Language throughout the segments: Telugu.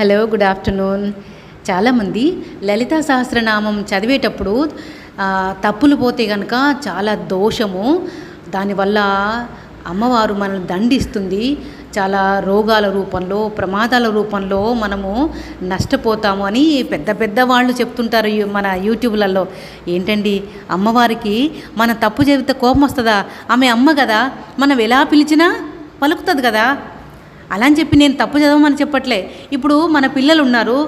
Hello good afternoon. చాలామంది లలితా సహస్రనామం చదివేటప్పుడు తప్పులు పోతే కనుక చాలా దోషము. దానివల్ల అమ్మవారు మనల్ని దండిస్తుంది. చాలా రోగాల రూపంలో ప్రమాదాల రూపంలో మనము నష్టపోతాము అని పెద్ద పెద్ద వాళ్ళు చెప్తుంటారు మన యూట్యూబ్లలో. ఏంటండి అమ్మవారికి మన తప్పు చెబితే కోపం వస్తుందా? ఆమె అమ్మ కదా మనం ఎలా పిలిచినా పలుకుతుంది కదా? అలా అని చెప్పి నేను తప్పు చదవమని చెప్పట్లే. ఇప్పుడు మన పిల్లలు ఉన్నారు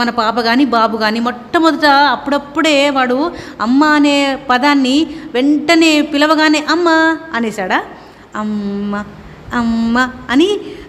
మన పాప కానీ బాబు కానీ మొట్టమొదట అప్పుడప్పుడే వాడు అమ్మ అనే పదాన్ని వెంటనే పిలవగానే అమ్మ అనేసాడా అమ్మ అమ్మ అని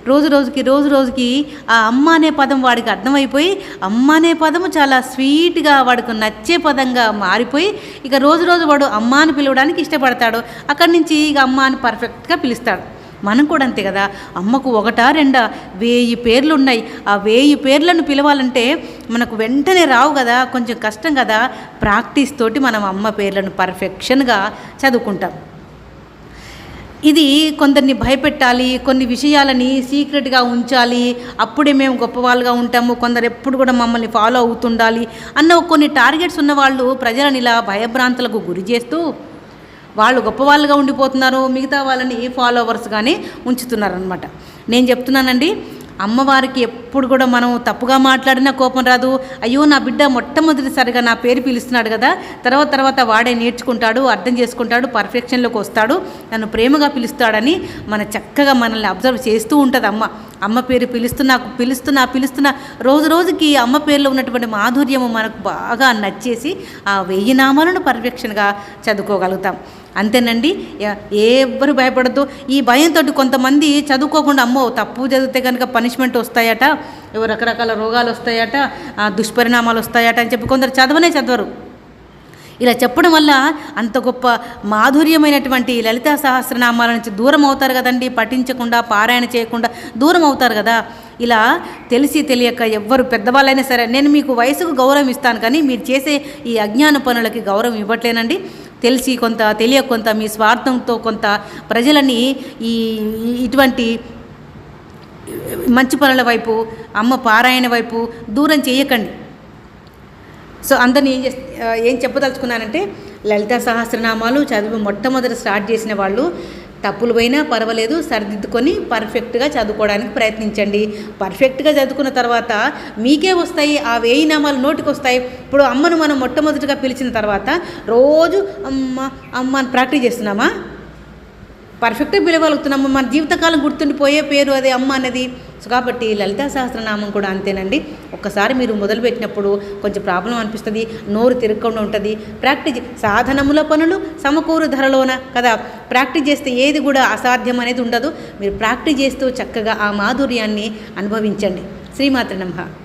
రోజు రోజుకి రోజు రోజుకి ఆ అమ్మ అనే పదం వాడికి అర్థమైపోయి అమ్మ అనే పదము చాలా స్వీట్గా వాడికి నచ్చే పదంగా మారిపోయి ఇక రోజు రోజు వాడు అమ్మ అని పిలవడానికి ఇష్టపడతాడు. అక్కడి నుంచి ఇక అమ్మ అని పర్ఫెక్ట్గా పిలుస్తాడు. మనం కూడా అంతే కదా? అమ్మకు ఒకటా రెండా? వేయి పేర్లు ఉన్నాయి ఆ వేయి పేర్లను పిలవాలంటే మనకు వెంటనే రావు కదా? కొంచెం కష్టం కదా? ప్రాక్టీస్ తోటి మనం అమ్మ పేర్లను పర్ఫెక్షన్గా చదువుకుంటాం. ఇది కొందరిని భయపెట్టాలి కొన్ని విషయాలని సీక్రెట్గా ఉంచాలి అప్పుడే మేము గొప్పవాళ్ళుగా ఉంటాము కొందరు ఎప్పుడు కూడా మమ్మల్ని ఫాలో అవుతుండాలి అన్న కొన్ని టార్గెట్స్ ఉన్న వాళ్ళు ప్రజలను ఇలా భయభ్రాంతులకు గురి చేస్తూ వాళ్ళు గొప్పవాళ్ళుగా ఉండిపోతున్నారు మిగతా వాళ్ళని ఫాలోవర్స్గానే ఉంచుతున్నారనమాట నేను చెప్తున్నానండి అమ్మవారికి ఎప్పుడు కూడా మనం తప్పుగా మాట్లాడినా కోపం రాదు. అయ్యో నా బిడ్డ మొట్టమొదటిసారిగా నా పేరు పిలుస్తున్నాడు కదా తర్వాత తర్వాత వాడే నేర్చుకుంటాడు అర్థం చేసుకుంటాడు పర్ఫెక్షన్లోకి వస్తాడు నన్ను ప్రేమగా పిలుస్తాడని మన చక్కగా మనల్ని అబ్జర్వ్ చేస్తూ ఉంటుంది అమ్మ అమ్మ పేరు పిలుస్తున్నా పిలుస్తున్నా పిలుస్తున్నా రోజు రోజుకి అమ్మ పేరులో ఉన్నటువంటి మాధుర్యము మనకు బాగా నచ్చేసి ఆ వెయ్యి నామాలను పర్ఫెక్షన్గా చదువుకోగలుగుతాం. అంతేనండి ఎవ్వరు భయపడద్దు. ఈ భయంతో కొంతమంది చదువుకోకుండా అమ్మో తప్పు చదివితే కనుక పనిష్మెంట్ వస్తాయట ఏవో రకరకాల రోగాలు వస్తాయట దుష్పరిణామాలు వస్తాయట అని చెప్పి కొందరు చదవనే చదవరు. ఇలా చెప్పడం వల్ల అంత గొప్ప మాధుర్యమైనటువంటి లలితా సహస్రనామాల నుంచి దూరం అవుతారు కదండి. పఠించకుండా పారాయణ చేయకుండా దూరం అవుతారు కదా. ఇలా తెలిసి తెలియక ఎవ్వరు పెద్దవాళ్ళైనా సరే నేను మీకు వయసుకు గౌరవం ఇస్తాను కానీ మీరు చేసే ఈ అజ్ఞాన పనులకి గౌరవం ఇవ్వట్లేనండి. తెలిసి కొంత తెలియక కొంత మీ స్వార్థంతో కొంత ప్రజలని ఈ ఈ- ఇటువంటి మంచి పనుల వైపు అమ్మ పారాయణ వైపు దూరం చేయకండి. సో అందరిని ఏం చేస్ ఏం చెప్పదలుచుకున్నానంటే లలిత సహస్రనామాలు చదువు మొట్టమొదట స్టార్ట్ చేసిన వాళ్ళు తప్పులు పోయినా పర్వాలేదు సరిదిద్దుకొని పర్ఫెక్ట్గా చదువుకోవడానికి ప్రయత్నించండి. పర్ఫెక్ట్గా చదువుకున్న తర్వాత మీకే వస్తాయి ఆ వేయి నామాలు నోటికి వస్తాయి ఇప్పుడు అమ్మను మనం మొట్టమొదటిగా పిలిచిన తర్వాత రోజు అమ్మ అమ్మ అని ప్రాక్టీస్ చేస్తున్నామా? పర్ఫెక్ట్గా పిలవగలుగుతున్నాము మన జీవితకాలం గుర్తుండిపోయే పేరు అదే అమ్మ అనేది సో కాబట్టి లలితా సహస్రనామం కూడా అంతేనండి. ఒక్కసారి మీరు మొదలుపెట్టినప్పుడు కొంచెం ప్రాబ్లం అనిపిస్తుంది నోరు తిరగకుండా ఉంటుంది. ప్రాక్టీస్ సాధనముల పనులు సమకూరు ధరలోన కదా. ప్రాక్టీస్ చేస్తే ఏది కూడా అసాధ్యం అనేది ఉండదు. మీరు ప్రాక్టీస్ చేస్తూ చక్కగా ఆ మాధుర్యాన్ని అనుభవించండి. శ్రీమాత నమ్మ